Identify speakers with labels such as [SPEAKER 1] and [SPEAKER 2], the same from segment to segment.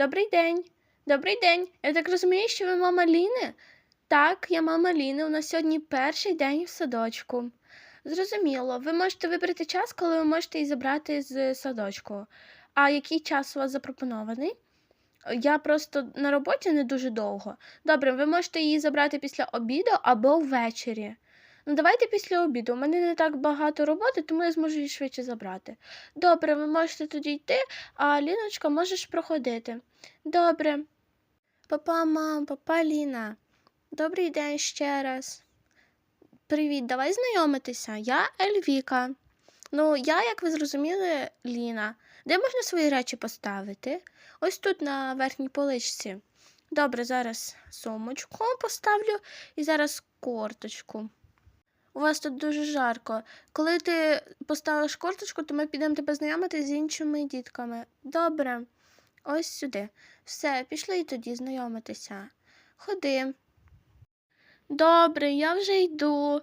[SPEAKER 1] Добрий день. Добрий день. Я так розумію, що ви мама Ліни? Так, я мама Ліни. У нас сьогодні перший день в садочку. Зрозуміло. Ви можете вибрати час, коли ви можете її забрати з садочку. А який час у вас запропонований? Я просто на роботі не дуже довго. Добре, ви можете її забрати після обіду або ввечері. Ну, давайте після обіду. У мене не так багато роботи, тому я зможу її швидше забрати. Добре, ви можете тоді йти, а Ліночка можеш проходити. Добре. Папа, мам, папа Ліна. Добрий день ще раз. Привіт, давай знайомитися. Я Ельвіка. Ну, я, як ви зрозуміли, Ліна. Де можна свої речі поставити? Ось тут на верхній поличці. Добре, зараз сумочку поставлю і зараз корточку. У вас тут дуже жарко. Коли ти поставиш корточку, то ми підемо тебе знайомити з іншими дітками. Добре, ось сюди. Все, пішли й тоді знайомитися. Ходи. Добре, я вже йду.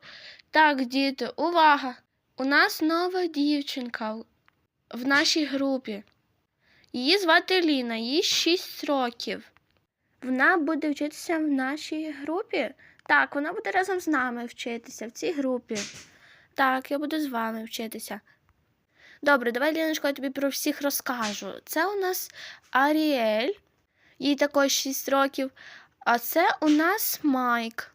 [SPEAKER 1] Так, діти, увага! У нас нова дівчинка в нашій групі. Її звати Ліна, їй 6 років. Вона буде вчитися в нашій групі? Так, вона буде разом з нами вчитися в цій групі. Так, я буду з вами вчитися. Добре, давай, Ліночко, я тобі про всіх розкажу. Це у нас Аріель, їй також 6 років, а це у нас Майк.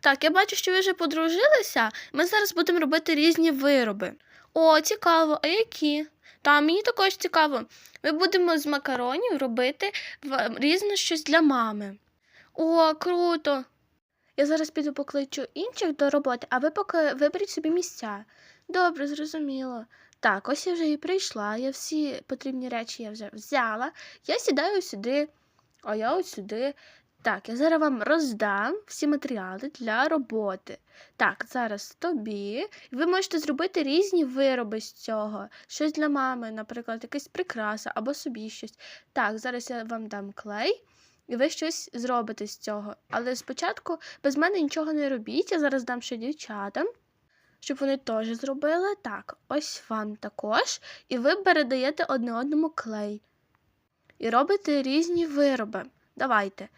[SPEAKER 1] Так, я бачу, що ви вже подружилися. Ми зараз будемо робити різні вироби. О, цікаво, а які? Та мені також цікаво. Ми будемо з макаронів робити різне щось для мами. О, круто! Я зараз піду покличу інших до роботи, а ви поки виберіть собі місця. Добре, зрозуміло. Так, ось я вже і прийшла. Я всі потрібні речі я вже взяла. Я сідаю сюди, а я ось сюди. Так, я зараз вам роздам всі матеріали для роботи. Так, зараз тобі. Ви можете зробити різні вироби з цього. Щось для мами, наприклад, якась прикраса або собі щось. Так, зараз я вам дам клей, і ви щось зробите з цього. Але спочатку без мене нічого не робіть. Я зараз дам ще дівчатам, щоб вони теж зробили. Так, ось вам також. І ви передаєте одне одному клей. І робите різні вироби. Давайте.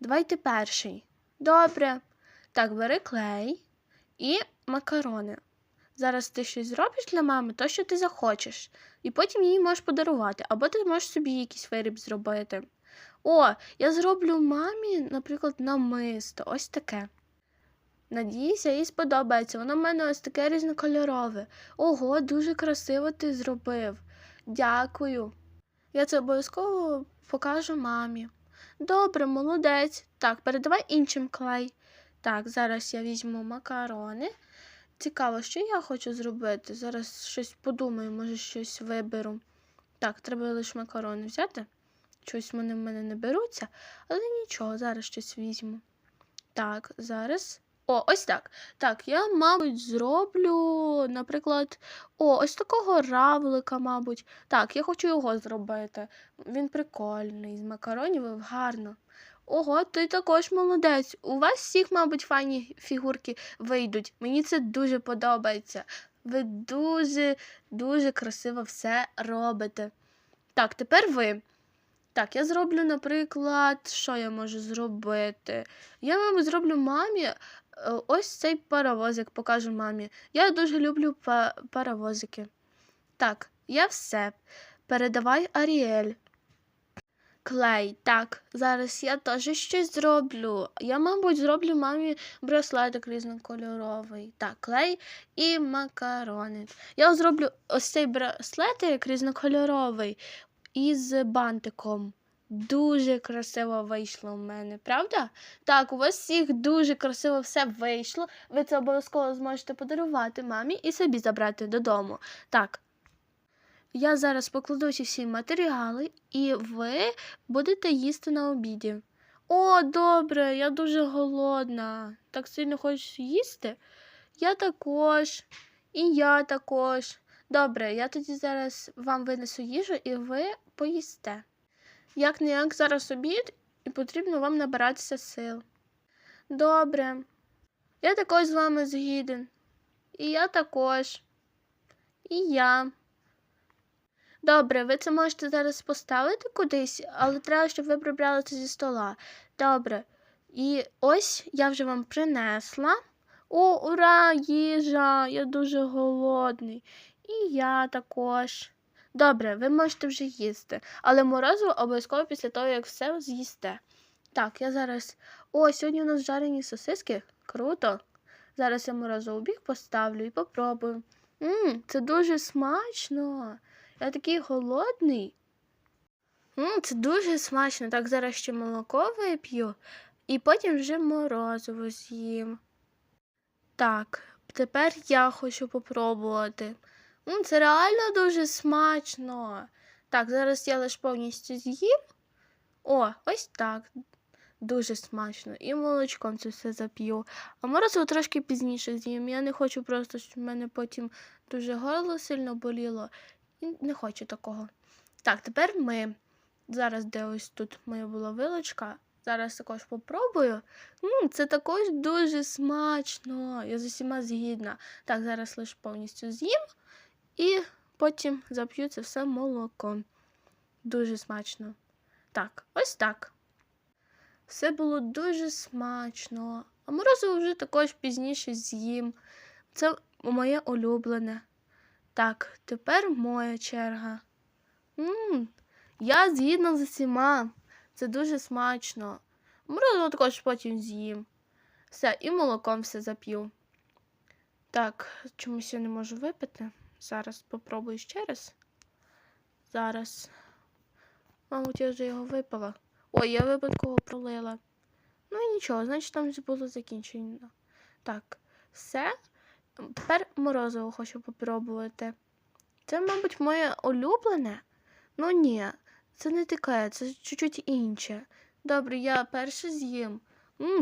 [SPEAKER 1] Давайте перший. Добре. Так, бери клей і макарони. Зараз ти щось зробиш для мами, то, що ти захочеш, і потім їй можеш подарувати, або ти можеш собі якийсь виріб зробити. О, я зроблю мамі, наприклад, намисто, ось таке. Надіюся, їй сподобається. Воно в мене ось таке різнокольорове. Ого, дуже красиво ти зробив. Дякую. Я це обов'язково покажу мамі. Добре, молодець. Так, передавай іншим клей. Так, зараз я візьму макарони. Цікаво, що я хочу зробити. Зараз щось подумаю, може щось виберу. Так, треба лише макарони взяти. Щось вони в мене не беруться, але нічого, зараз щось візьму. Так, зараз. О, ось так. Так, я, мабуть, зроблю, наприклад, о, ось такого равлика, мабуть. Так, я хочу його зробити. Він прикольний, з макаронів гарно. Ого, ти також молодець. У вас всіх, мабуть, файні фігурки вийдуть. Мені це дуже подобається. Ви дуже, дуже красиво все робите. Так, тепер ви. Так, я зроблю, наприклад, що я можу зробити? Я, мабуть, зроблю мамі е, ось цей паровозик, покажу мамі. Я дуже люблю па- паровозики. Так, я все. Передавай Аріель. Клей, так, зараз я теж щось зроблю. Я, мабуть, зроблю мамі браслетик різнокольоровий. Так, клей і макарони. Я зроблю ось цей браслетик різнокольоровий із бантиком. Дуже красиво вийшло в мене, правда? Так, у вас всіх дуже красиво все вийшло. Ви це обов'язково зможете подарувати мамі і собі забрати додому. Так. Я зараз покладу ці всі матеріали, і ви будете їсти на обіді. О, добре, я дуже голодна. Так сильно хочеш їсти? Я також. І я також. Добре, я тоді зараз вам винесу їжу і ви поїсте. Як не як зараз обід, і потрібно вам набиратися сил. Добре. Я також з вами згіден. І я також. І я. Добре, ви це можете зараз поставити кудись, але треба, щоб ви прибрали це зі стола. Добре. І ось я вже вам принесла. О, ура, їжа! Я дуже голодний. І я також. Добре, ви можете вже їсти, але морозиво обов'язково після того, як все з'їсте. Так, я зараз. О, сьогодні у нас жарені сосиски. Круто. Зараз я морозиво в бік поставлю і попробую. Мм, це дуже смачно. Я такий голодний. Мм, це дуже смачно. Так, зараз ще молоко вип'ю, і потім вже морозиво з'їм. Так, тепер я хочу попробувати. М, це реально дуже смачно. Так, зараз я лише повністю з'їм. О, ось так. Дуже смачно. І молочком це все зап'ю. А морозиво трошки пізніше з'їм. Я не хочу просто, щоб в мене потім дуже горло сильно боліло. І не хочу такого. Так, тепер ми. Зараз, де ось тут моя була вилочка, зараз також попробую. М, це також дуже смачно. Я з усіма згідна. Так, зараз лише повністю з'їм і потім зап'ю це все молоком. Дуже смачно. Так, ось так. Все було дуже смачно. А морозиво вже також пізніше з'їм. Це моє улюблене. Так, тепер моя черга. Мм, я згідна з усіма. Це дуже смачно. Морозиво також потім з'їм. Все, і молоком все зап'ю. Так, чомусь я не можу випити. Зараз попробую ще раз. Зараз. Мабуть, я вже його випила. Ой, я випадково пролила. Ну і нічого, значить там було закінчено. Так, все. Тепер морозиво хочу попробувати. Це, мабуть, моє улюблене. Ну ні, це не таке, це чуть-чуть інше. Добре, я перше з'їм.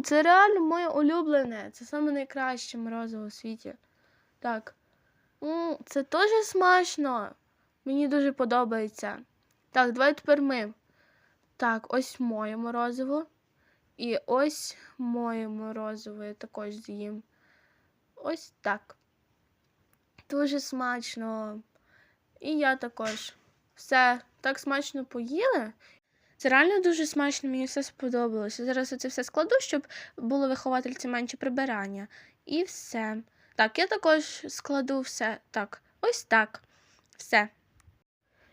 [SPEAKER 1] Це реально моє улюблене. Це найкраще морозиво у світі. Так. Це теж смачно. Мені дуже подобається. Так, давай тепер ми. Так, ось моє морозиво. І ось моє морозиво я також з'їм. Ось так. Дуже смачно. І я також. Все, так смачно поїли. Це реально дуже смачно, мені все сподобалося. Зараз я це все складу, щоб було виховательці менше прибирання. І все. Так, я також складу все. Так, ось так. Все.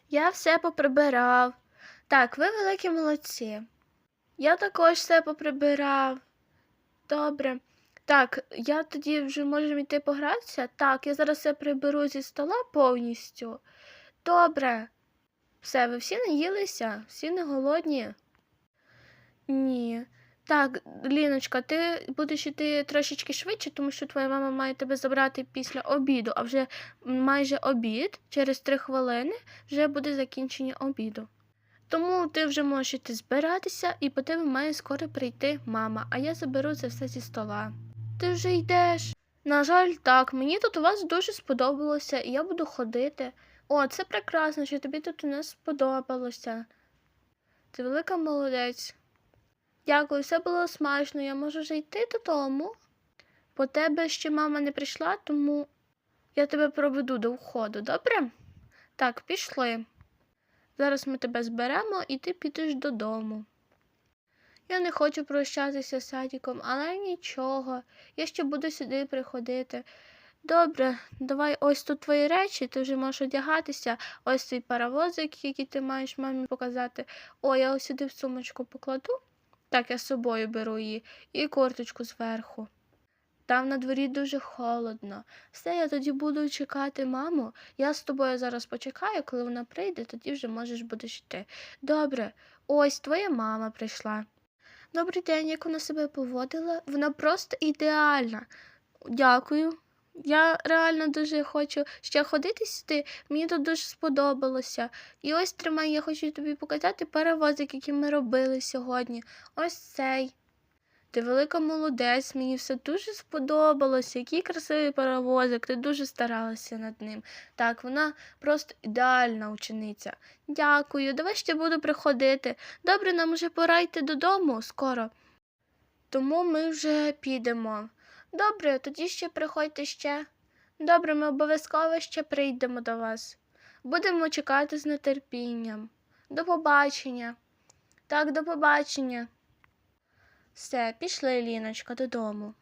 [SPEAKER 1] Я все поприбирав. Так, ви великі молодці. Я також все поприбирав. Добре. Так, я тоді вже можемо йти погратися? Так, я зараз все приберу зі стола повністю. Добре. Все, ви всі наїлися? Всі не голодні? Ні. Так, Ліночка, ти будеш іти трошечки швидше, тому що твоя мама має тебе забрати після обіду, а вже майже обід, через три хвилини вже буде закінчення обіду. Тому ти вже можеш іти збиратися, і по тебе має скоро прийти мама, а я заберу це все зі стола. Ти вже йдеш. На жаль, так, мені тут у вас дуже сподобалося, і я буду ходити. О, це прекрасно, що тобі тут у нас сподобалося. Ти велика молодець. Дякую, все було смачно. Я можу вже йти додому. По тебе ще мама не прийшла, тому я тебе проведу до входу, добре? Так, пішли. Зараз ми тебе зберемо і ти підеш додому. Я не хочу прощатися з садіком, але нічого. Я ще буду сюди приходити. Добре, давай ось тут твої речі, ти вже можеш одягатися. Ось твій паровозик, який ти маєш мамі показати. О, я ось сюди в сумочку покладу. Так, я з собою беру її і курточку зверху. Там на дворі дуже холодно. Все, я тоді буду чекати маму. Я з тобою зараз почекаю, коли вона прийде, тоді вже можеш будеш йти. Добре, ось твоя мама прийшла. Добрий день, як вона себе поводила? Вона просто ідеальна. Дякую. Я реально дуже хочу ще ходити сюди. Мені тут дуже сподобалося. І ось тримай, я хочу тобі показати паровозик, який ми робили сьогодні. Ось цей. Ти велика молодець, мені все дуже сподобалося. Який красивий паровозик, ти дуже старалася над ним. Так, вона просто ідеальна учениця. Дякую, давай ще буду приходити. Добре, нам вже пора йти додому скоро. Тому ми вже підемо. Добре, тоді ще приходьте ще. Добре, ми обов'язково ще прийдемо до вас. Будемо чекати з нетерпінням. До побачення. Так, до побачення. Все, пішли, Ліночка, додому.